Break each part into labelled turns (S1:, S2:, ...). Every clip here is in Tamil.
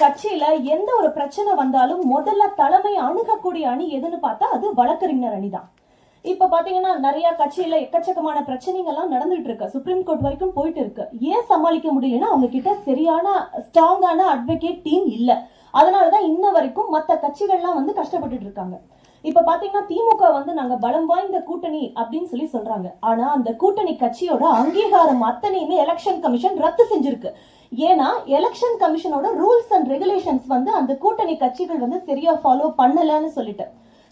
S1: கட்சியில எந்த ஒரு பிரச்சனை வந்தாலும் முதல்ல தலைமை அணுகக்கூடிய அணி எதுன்னு பார்த்தா அது வழக்கறிஞர் அணி தான் இப்ப பாத்தீங்கன்னா நிறைய கட்சியில எக்கச்சக்கமான பிரச்சனைகள்லாம் நடந்துட்டு இருக்கு. சுப்ரீம் கோர்ட் வரைக்கும் போயிட்டு இருக்கு. ஏன் சமாளிக்க முடியலன்னா அவங்க கிட்ட சரியான ஸ்ட்ராங்கான அட்வொகேட் டீம் இல்ல. அதனாலதான் இன்ன வரைக்கும் மத்த கட்சிகள்லாம் வந்து கஷ்டப்பட்டுட்டு இருக்காங்க. இப்ப பாத்தீங்கன்னா திமுக வந்து நாங்க பலம் வாய்ந்த கூட்டணி அப்படின்னு சொல்லி சொல்றாங்க. ஆனா அந்த கூட்டணி கட்சியோட அங்கீகாரம் அத்தனையுமே எலெக்ஷன் கமிஷன் ரத்து செஞ்சிருக்கு. ஏன்னா எலெக்ஷன் கமிஷனோட ரூல்ஸ் அண்ட் ரெகுலேஷன்ஸ் வந்து அந்த கூட்டணி கட்சிகள் வந்து சரியா ஃபாலோ பண்ணலன்னு சொல்லிட்டு.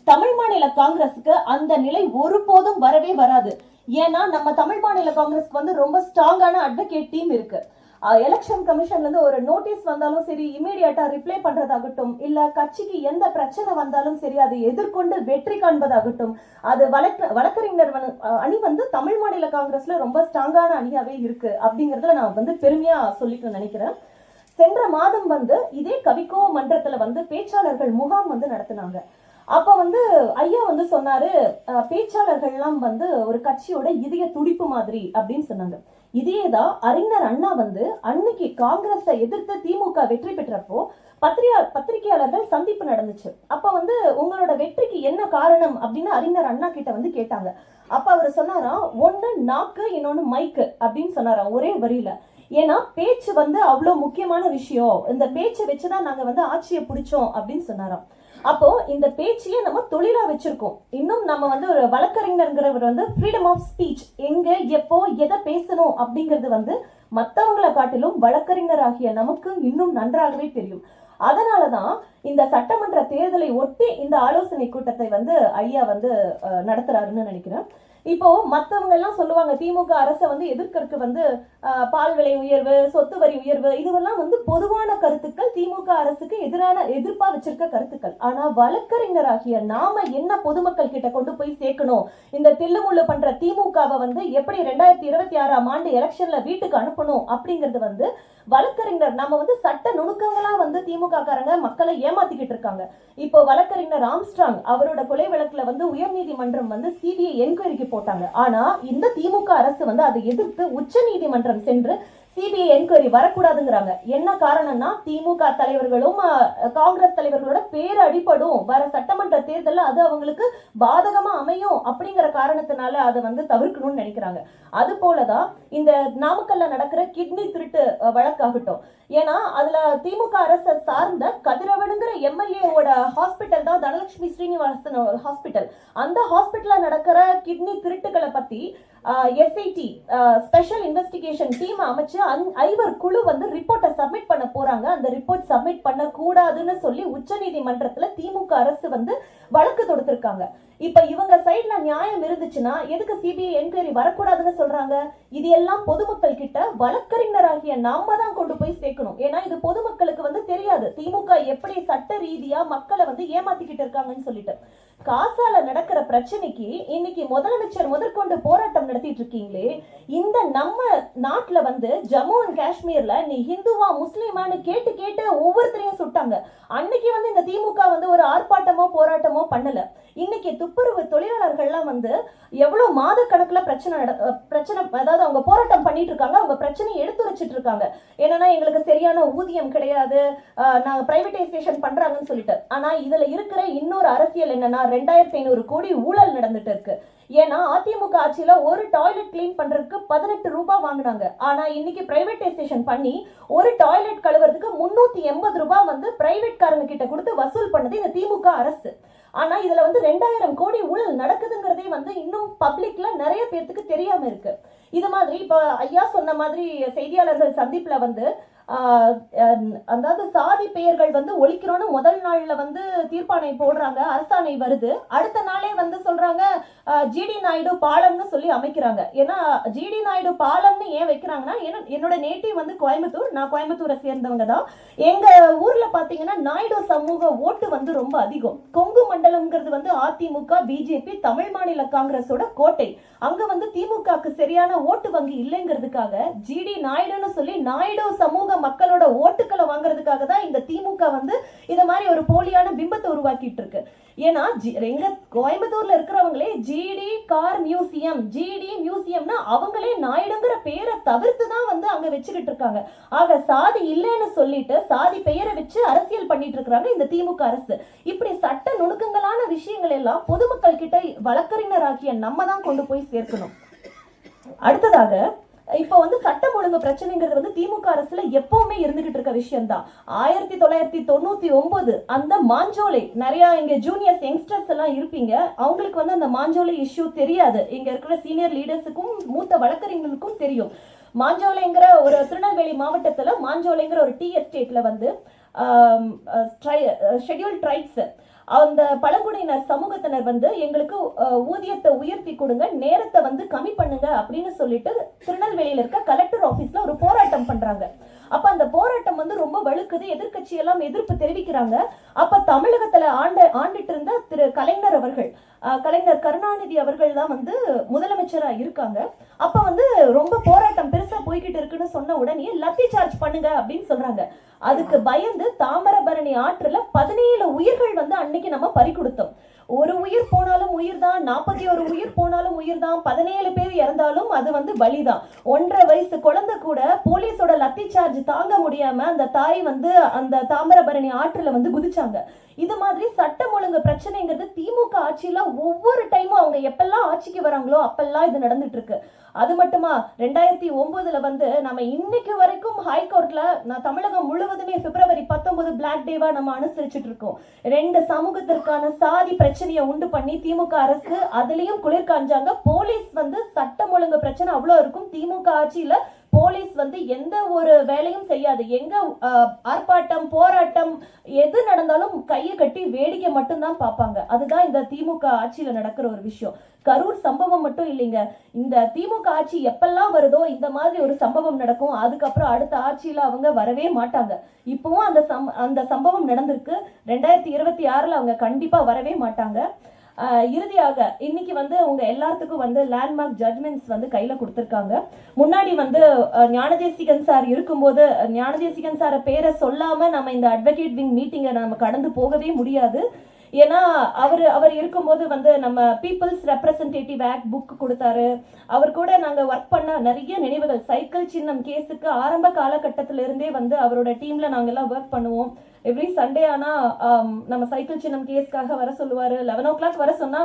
S1: தமிழ் மாநில காங்கிரஸுக்கு அந்த நிலை ஒருபோதும் வரவே வராது. ஏன்னா நம்ம தமிழ் மாநில காங்கிரஸ்க்கு வந்து ரொம்ப ஸ்ட்ராங்கான அட்வொகேட் டீம் இருக்கு. எலெக்ஷன் கமிஷன்லேருந்து ஒரு நோட்டீஸ் வந்தாலும் சரி இமீடியட்டாக ரிப்ளை பண்ணுறதாகட்டும் இல்லை கட்சிக்கு எந்த பிரச்சனை வந்தாலும் சரி அதை எதிர்கொண்டு வெற்றி காண்பதாகட்டும் அது வழக்க வழக்கறிஞர் அணி வந்து தமிழ் மாநில காங்கிரஸில் ரொம்ப ஸ்ட்ராங்கான அணியாகவே இருக்குது அப்படிங்கிறதுல நான் வந்து பெருமையாக சொல்லிக்க நினைக்கிறேன். சென்ற மாதம் வந்து இதே கவிக்கோ மன்றத்தில் வந்து பேச்சாளர்கள் முகாம் வந்து நடத்தினாங்க. அப்போ வந்து ஐயா வந்து சொன்னாரு பேச்சாளர்கள்லாம் வந்து ஒரு கட்சியோட இதய துடிப்பு மாதிரி அப்படின்னு சொன்னாங்க. இதேதான் அறிஞர் அண்ணா வந்து அன்னைக்கு காங்கிரஸை எதிர்த்து திமுக வெற்றி பெற்றப்போ பத்திரிகா பத்திரிகையாளர்கள் சந்திப்பு நடந்துச்சு. அப்ப வந்து உங்களோட வெற்றிக்கு என்ன காரணம் அப்படின்னு அறிஞர் அண்ணா கிட்ட வந்து கேட்டாங்க. அப்ப அவர் சொன்னாராம் ஒன்னு நாக்கு இன்னொன்னு மைக்கு அப்படின்னு சொன்னாராம் ஒரே வரியில. ஏன்னா பேச்சு வந்து அவ்வளோ முக்கியமான விஷயம். இந்த பேச்சை வச்சுதான் நாங்க வந்து ஆட்சியை பிடிச்சோம் அப்படின்னு சொன்னாராம். அப்போ இந்த பேச்சையே நம்ம தொழிலா வச்சிருக்கோம். இன்னும் நம்ம வந்து ஒரு வழக்கறிஞர்ங்கிறவர் வந்து ஃப்ரீடம் ஆஃப் ஸ்பீச் எங்க எப்போ எதை பேசணும் அப்படிங்கிறது வந்து மற்றவங்களை காட்டிலும் வழக்கறிஞர் ஆகிய நமக்கு இன்னும் நன்றாகவே தெரியும். அதனாலதான் இந்த சட்டமன்ற தேர்தலை ஒட்டி இந்த ஆலோசனை கூட்டத்தை வந்து ஐயா வந்து நடத்துறாருன்னு நினைக்கிறேன். இப்போ மற்றவங்க எல்லாம் சொல்லுவாங்க திமுக அரசை வந்து எதிர்க்கறக்கு வந்து பால் விலை உயர்வு சொத்து வரி உயர்வு இதுவெல்லாம் வந்து பொதுவான கருத்துக்கள் திமுக அரசுக்கு எதிரான எதிர்ப்பா வச்சிருக்க கருத்துக்கள். ஆனா வழக்கறிஞராகிய நாம என்ன பொதுமக்கள் கிட்ட கொண்டு போய் சேர்க்கணும்? இந்த தில்லுமுள்ளு பண்ற திமுகவை வந்து எப்படி ரெண்டாயிரத்தி இருபத்தி ஆறாம் ஆண்டு எலெக்ஷன்ல வீட்டுக்கு அனுப்பணும் அப்படிங்கிறது வந்து வழக்கறிஞர் நம்ம வந்து சட்ட நுணுக்கங்களா வந்து திமுக காரங்க மக்களை ஏமாத்திக்கிட்டு இருக்காங்க. இப்போ வழக்கறிஞர் ஆம்ஸ்ட்ராங் அவரோட கொலை வழக்குல வந்து உயர்நீதிமன்றம் வந்து சிபிஐ என்கொயரிக்கு போட்டாங்க. ஆனா இந்த திமுக அரசு வந்து அதை எதிர்த்து உச்சநீதிமன்றம் சென்று சிபிஐ என்கொயரி வரக்கூடாதுங்கிறாங்க. என்ன காரணம்னா திமுக தலைவர்களும் காங்கிரஸ் தலைவர்களோட பேர் அடிபடும். வர சட்டமன்ற தேர்தலில் அது அவங்களுக்கு பாதகமா அமையும் அப்படிங்கிற காரணத்தினால அதை வந்து தவிர்க்கணும்னு நினைக்கிறாங்க. அது போலதான் இந்த நாமக்கல்ல நடக்கிற கிட்னி திருட்டு வழக்காகட்டும். ஏன்னா அதுல திமுக அரசை சார்ந்த கதிரவனுங்கிற எம்எல்ஏவோட ஹாஸ்பிட்டல் தான் தனலட்சுமி ஸ்ரீனிவாசன் ஹாஸ்பிட்டல் அந்த ஹாஸ்பிட்டல்ல நடக்கிற கிட்னி திருட்டுகளை பத்தி எஸ்ஐடி ஸ்பெஷல் இன்வெஸ்டிகேஷன் டீம் அமைச்சு அந்- ஐவர் குழு வந்து ரிப்போர்ட்டை சப்மிட் பண்ண போறாங்க. அந்த ரிப்போர்ட் சப்மிட் பண்ண கூடாதுன்னு சொல்லி உச்சநீதிமன்றத்தில் திமுக அரசு வந்து வழக்கு தொடுத்திருக்காங்க. இப்ப இவங்க சைடுல நியாயம் இருந்துச்சுன்னா எதுக்கு சிபிஐ என்கொயரி வரக்கூடாதுன்னு சொல்றாங்க? இது எல்லாம் பொதுமக்கள் கிட்ட வழக்கறிஞராகிய நாம தான் கொண்டு போய் சேர்க்கணும். ஏன்னா இது பொதுமக்களுக்கு வந்து தெரியாது. திமுக எப்படி சட்ட ரீதியா மக்களை வந்து ஏமாத்திக்கிட்டு இருக்காங்கன்னு சொல்லிட்டு. காசால நடக்கிற பிரச்சனைக்கு இன்னைக்கு முதலமைச்சர் முதற்கொண்டு போராட்டம் நடத்திட்டு இருக்கீங்களே. இந்த நம்ம நாட்டுல வந்து ஜம்மு அண்ட் காஷ்மீர்ல நீ ஹிந்துவா முஸ்லீமான்னு கேட்டு கேட்டு ஒவ்வொருத்தரையும் சுட்டாங்க. அன்னைக்கு வந்து இந்த திமுக வந்து ஒரு ஆர்ப்பாட்டமோ போராட்டமோ பண்ணல. இன்னைக்கு துப்புரவு தொழிலாளர்கள்லாம் வந்து எவ்வளவு மாத கணக்குல பிரச்சனை நட- பிரச்சனை அதாவது அவங்க போராட்டம் பண்ணிட்டு இருக்காங்க அவங்க பிரச்சனையை எடுத்து வச்சிட்டு இருக்காங்க. என்னன்னா எங்களுக்கு சரியான ஊதியம் கிடையாது நாங்க பிரைவேடைசேஷன் பண்றாங்கன்னு சொல்லிட்டு. ஆனா இதுல இருக்கிற இன்னொரு அரசியல் என்னன்னா ரெண்டாயிரத்தி ஐநூறு கோடி ஊழல் நடந்துட்டு இருக்கு. ஏன்னா அதிமுக ஆட்சியில ஒரு டாய்லெட் கிளீன் பண்றதுக்கு பதினெட்டு ரூபாய் வாங்குனாங்க. ஆனா இன்னைக்கு பிரைவேடைசேஷன் பண்ணி ஒரு டாய்லெட் கழுவுறதுக்கு முன்னூத்தி எண்பது ரூபாய் வந்து பிரைவேட் காரங்க கிட்ட கொடுத்து வசூல் பண்ணது இந்த திமுக அரசு. ஆனா இதுல வந்து ரெண்டாயிரம் கோடி ஊழல் நடக்குதுங்கிறதே வந்து இன்னும் பப்ளிக்ல நிறைய பேர்த்துக்கு தெரியாம இருக்கு. இது மாதிரி இப்ப ஐயா சொன்ன மாதிரி செய்தியாளர்கள் சந்திப்புல வந்து அதாவது சாதி பெயர்கள் வந்து ஒழிக்கிறோன்னு முதல் நாளில் வந்து தீர்ப்பாணை போடுறாங்க அரசாணை வருது. அடுத்த நாளே வந்து சொல்கிறாங்க ஜிடி நாயுடு பாலம்னு சொல்லி அமைக்கிறாங்க. ஏன்னா ஜிடி நாயுடு பாலம்னு ஏன் வைக்கிறாங்கன்னா என்ன- என்னோட நேட்டிவ் வந்து கோயம்புத்தூர் நான் கோயம்புத்தூரை சேர்ந்தவங்க தான் எங்கள் ஊரில் பார்த்தீங்கன்னா நாயுடு சமூக ஓட்டு வந்து ரொம்ப அதிகம். கொங்கு மண்டலம்ங்கிறது வந்து அதிமுக பிஜேபி தமிழ் மாநில காங்கிரஸோட கோட்டை. அங்க வந்து திமுகக்கு சரியான ஓட்டு வங்கி இல்லைங்கிறதுக்காக ஜிடி நாயுடுன்னு சொல்லி நாயுடு சமூக மக்களோட ஓட்டுக்களை வாங்குறதுக்காக தான் இந்த திமுக வந்து இந்த மாதிரி ஒரு போலியான பிம்பத்தை உருவாக்கிட்டு இருக்கு ஏன்னா ஜி- எங்க கோயம்புத்தூர்ல இருக்கிறவங்களே ஜிடி கார் மியூசியம் ஜிடி மியூசியம்னா அவங்களே நாயுடுங்கிற பேரை தவிர்த்து தான் வந்து அங்க வச்சுக்கிட்டு இருக்காங்க ஆக சாதி இல்லைன்னு சொல்லிட்டு சாதி பெயரை வச்சு அரசியல் பண்ணிட்டு இருக்கிறாங்க இந்த திமுக அரசு. இப்படி சட்ட நுணுக்கங்களான விஷயங்கள் எல்லாம் பொதுமக்கள் கிட்ட வழக்கறிஞராகிய நம்ம தான் கொண்டு போய் சேர்க்கணும். அடுத்ததாக இப்போ வந்து சட்டம் ஒழுங்கு பிரச்சனைங்கிறது வந்து திமுக அரசுல எப்பவுமே இருந்துகிட்டு இருக்க விஷயம் தான் ஆயிரத்தி தொள்ளாயிரத்தி தொண்ணூத்தி ஒன்பது அந்த மாஞ்சோலை நிறைய இங்க ஜூனியர்ஸ் யங்ஸ்டர்ஸ் எல்லாம் இருப்பீங்க. அவங்களுக்கு வந்து அந்த மாஞ்சோலை இஷ்யூ தெரியாது. இங்க இருக்கிற சீனியர் லீடர்ஸுக்கும் மூத்த வழக்கறிஞர்களுக்கும் தெரியும். மாஞ்சோலைங்கிற ஒரு திருநெல்வேலி மாவட்டத்துல மாஞ்சோலைங்கிற ஒரு டீ எஸ்டேட்ல வந்து ஷெட்யூல் ட்ரைப்ஸ் அந்த பழங்குடியினர் சமூகத்தினர் வந்து எங்களுக்கு ஊதியத்தை உயர்த்தி கொடுங்க நேரத்தை வந்து கம்மி பண்ணுங்க அப்படின்னு சொல்லிட்டு திருநெல்வேலியில் இருக்க கலெக்டர் ஆஃபீஸில் ஒரு போராட்டம் பண்ணுறாங்க அப்ப அந்த போராட்டம் வந்து ரொம்ப வலுக்குது எதிர்க்கட்சி எல்லாம் எதிர்ப்பு தெரிவிக்கிறாங்க. அப்ப தமிழகத்துல ஆண்ட ஆண்டிட்டு இருந்த திரு கலைஞர் அவர்கள் அஹ், கலைஞர் கருணாநிதி அவர்கள் தான் வந்து முதலமைச்சரா இருக்காங்க. அப்ப வந்து ரொம்ப போராட்டம் பெருசா போய்கிட்டு இருக்குன்னு சொன்ன உடனே லத்தி சார்ஜ் பண்ணுங்க அப்படின்னு சொல்றாங்க. அதுக்கு பயந்து தாமிரபரணி ஆற்றுல பதினேழு உயிர்கள் வந்து அன்னைக்கு நம்ம பறி கொடுத்தோம் ஒரு உயிர் போனாலும் உயிர் தான் நாற்பத்தி ஒரு உயிர் போனாலும் உயிர் தான் பதினேழு பேர் இறந்தாலும் அது வந்து பலிதான். ஒன்றரை வயசு குழந்தை கூட போலீஸோட லத்தி சார்ஜ் தாங்க முடியாம அந்த தாய் வந்து அந்த தாமிரபரணி ஆற்றுல வந்து குதிச்சாங்க. இது மாதிரி சட்டம் ஒழுங்கு பிரச்சனைங்கிறது திமுக ஆட்சியில ஒவ்வொரு டைமும் அவங்க எப்பெல்லாம் ஆட்சிக்கு வராங்களோ அப்பெல்லாம் இது நடந்துட்டு இருக்கு. அது மட்டுமா? ரெண்டாயிரத்தி ஒன்பதுல வந்து நம்ம இன்னைக்கு வரைக்கும் ஹைகோர்ட்ல நான் தமிழகம் முழுவதுமே பிப்ரவரி பத்தொன்பது பிளாக் டேவா நம்ம அனுசரிச்சுட்டு இருக்கோம். ரெண்டு சமூகத்திற்கான சாதி பிரச்சனையை உண்டு பண்ணி திமுக அரசு அதுலயும் குளிர் காஞ்சாங்க போலீஸ் வந்து சட்டம் ஒழுங்கு பிரச்சனை அவ்வளோ இருக்கும். திமுக ஆட்சியில போலீஸ் வந்து எந்த ஒரு வேலையும் செய்யாது. எங்க ஆர்ப்பாட்டம் போராட்டம் எது நடந்தாலும் கையை கட்டி வேடிக்கை மட்டும்தான் பார்ப்பாங்க. அதுதான் இந்த திமுக ஆட்சியில நடக்கிற ஒரு விஷயம். கரூர் சம்பவம் மட்டும் இல்லைங்க. இந்த திமுக ஆட்சி எப்பெல்லாம் வருதோ இந்த மாதிரி ஒரு சம்பவம் நடக்கும். அதுக்கப்புறம் அடுத்த ஆட்சியில அவங்க வரவே மாட்டாங்க. இப்பவும் அந்த சம் அந்த சம்பவம் நடந்திருக்கு. ரெண்டாயிரத்தி இருபத்தி ஆறுல அவங்க கண்டிப்பா வரவே மாட்டாங்க. இறுதியாக இன்னைக்கு வந்து உங்க எல்லாத்துக்கும் வந்து லேண்ட்மார்க் ஜட்மெண்ட்ஸ் வந்து கையில கொடுத்துருக்காங்க. முன்னாடி வந்து ஞானதேசிகன் சார் இருக்கும்போது ஞானதேசிகன் சார பேரை சொல்லாம நம்ம இந்த அட்வொகேட் விங் மீட்டிங்கை நம்ம கடந்து போகவே முடியாது. ஏன்னா அவர் அவர் இருக்கும்போது வந்து நம்ம பீப்புள்ஸ் ரெப்ரசன்டேட்டிவ் ஆக்ட் புக் கொடுத்தாரு. அவர் கூட நாங்கள் ஒர்க் பண்ண நிறைய நினைவுகள். சைக்கிள் சின்னம் கேஸுக்கு ஆரம்ப காலகட்டத்திலிருந்தே வந்து அவரோட டீம்ல நாங்கள்லாம் ஒர்க் பண்ணுவோம். எவ்ரி சண்டே ஆனா நம்ம சைக்கிள் சின்னம் கேஸ்க்காக வர சொல்லுவாரு. லெவன் ஓ கிளாக் வர சொன்னா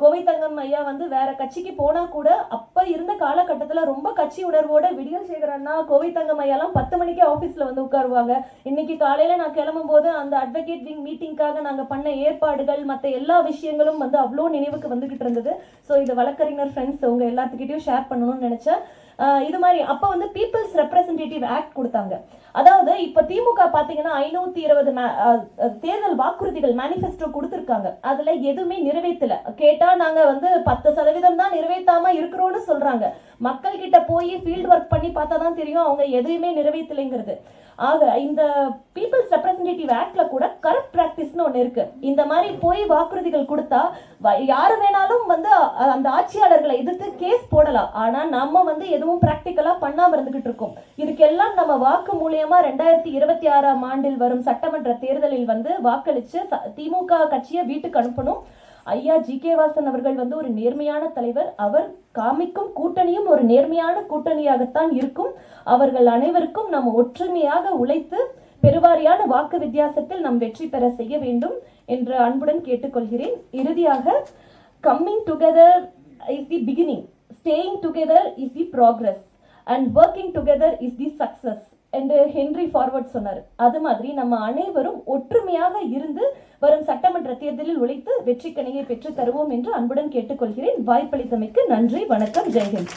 S1: கோவை தங்கம் ஐயா வந்து வேற கட்சிக்கு போனா கூட அப்ப இருந்த காலகட்டத்துல ரொம்ப கட்சி உணர்வோட விடியல் சேகரன்னா கோவை தங்கம் ஐயாலாம் பத்து மணிக்கே ஆபீஸ்ல வந்து உட்காருவாங்க. இன்னைக்கு காலையில நான் கிளம்பும் போது அந்த அட்வொகேட் விங் மீட்டிங்காக நாங்க பண்ண ஏற்பாடுகள் மத்த எல்லா விஷயங்களும் வந்து அவ்வளோ நினைவுக்கு வந்துகிட்டு இருந்தது. ஸோ இது வழக்கறிஞர் ஃப்ரெண்ட்ஸ் உங்க எல்லாத்துக்கிட்டையும் ஷேர் பண்ணணும்னு நினைச்சேன். இது மாதிரி. அப்போ வந்து பீப்புள்ஸ் ரெப்ரசன்டேட்டிவ் ஆக்ட் கொடுத்தாங்க. அதாவது இப்போ திமுக பார்த்தீங்கன்னா ஐநூற்றி இருபது தேர்தல் வாக்குறுதிகள் மேனிஃபெஸ்டோ கொடுத்துருக்காங்க. அதில் எதுவுமே நிறைவேற்றல கேட்டால் நாங்கள் வந்து பத்து சதவீதம் தான் நிறைவேற்றாமல் இருக்கிறோன்னு சொல்கிறாங்க மக்கள்கிட்ட போய் ஃபீல்டு ஒர்க் பண்ணி பார்த்தா தான் தெரியும். அவங்க எதுவுமே நிறைவேற்றலைங்கிறது ஆக இந்த பீப்புள்ஸ் ரெப்ரஸன்டேட்டிவ் ஆக்ட்ல கூட கரப்ட் ப்ராக்டிஸ்னு ஒன்று இருக்கு. இந்த மாதிரி போய் வாக்குறுதிகள் கொடுத்தா வ- யாரு வேணாலும் வந்து அந்த ஆட்சியாளர்களை எதிர்த்து கேஸ் போடலாம். ஆனா நம்ம வந்து எதுவும் பிராக்டிக்கலா பண்ணாம இருந்துகிட்டு இருக்கோம். இதுக்கெல்லாம் நம்ம வாக்கு மூலியமா ரெண்டாயிரத்தி இருபத்தி ஆறாம் ஆண்டில் வரும் சட்டமன்ற தேர்தலில் வந்து வாக்களிச்சு திமுக கட்சியை வீட்டுக்கு அனுப்பணும். ஐயா ஜி கே வாசன் அவர்கள் வந்து ஒரு நேர்மையான தலைவர். அவர் காமிக்கும் கூட்டணியும் ஒரு நேர்மையான கூட்டணியாகத்தான் இருக்கும். அவர்கள் அனைவருக்கும் நாம் ஒற்றுமையாக உழைத்து பெருவாரியான வாக்கு வித்தியாசத்தில் நாம் வெற்றி பெற செய்ய வேண்டும் என்று அன்புடன் கேட்டுக்கொள்கிறேன். இறுதியாக coming together is the beginning staying together is the progress and working together is the success என்று ஹென்றி ஃபார்வர்ட் சொன்னார். அது மாதிரி நம்ம அனைவரும் ஒற்றுமையாக இருந்து வரும் சட்டமன்ற தேர்தலில் உழைத்து வெற்றி கணியை பெற்று தருவோம் என்று அன்புடன் கேட்டுக்கொள்கிறேன். வாய்ப்பளித்தமைக்கு நன்றி வணக்கம் ஜெய்ஹிந்த்.